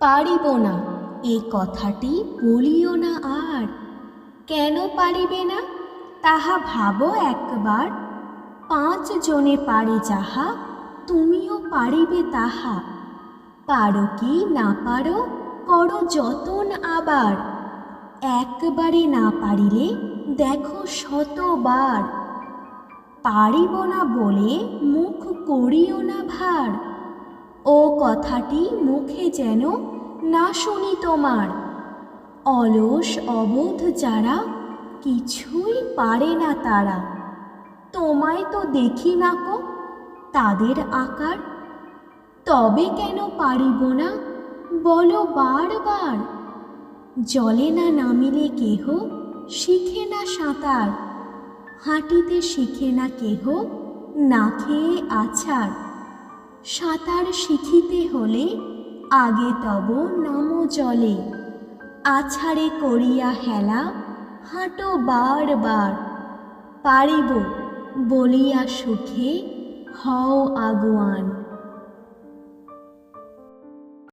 পারিব না। এ কথাটি বলিও না আর। কেন পারিবে না? তাহা ভাবো একবার। পাঁচ জনে পারে যাহা, তুমিও পারিবে তাহা। পারো কি না পারো, করো যতন আবার। একবারে না পারিলে দেখো শতবার। পারিব না বলে মুখ করিও না ভার। কথাটি মুখে যেন না শুনি তোমার। অলস অবোধ যারা কিছুই পারে না তারা। তোমায় তো দেখি না কো, তাদের আকার। তবে কেন পারিব না, বলো বারবার। জলে না নামিলে কেহ, শিখে না সাঁতার। হাঁটিতে শিখে না কেহ, না খেয়ে আছাড় সাঁতার শিখিতে হলে আগে তব নম জলে। আছাড়ে করিয়া হেলা, হাঁটো বার বার। পারিব বলিয়া সুখে হও আগুয়ান।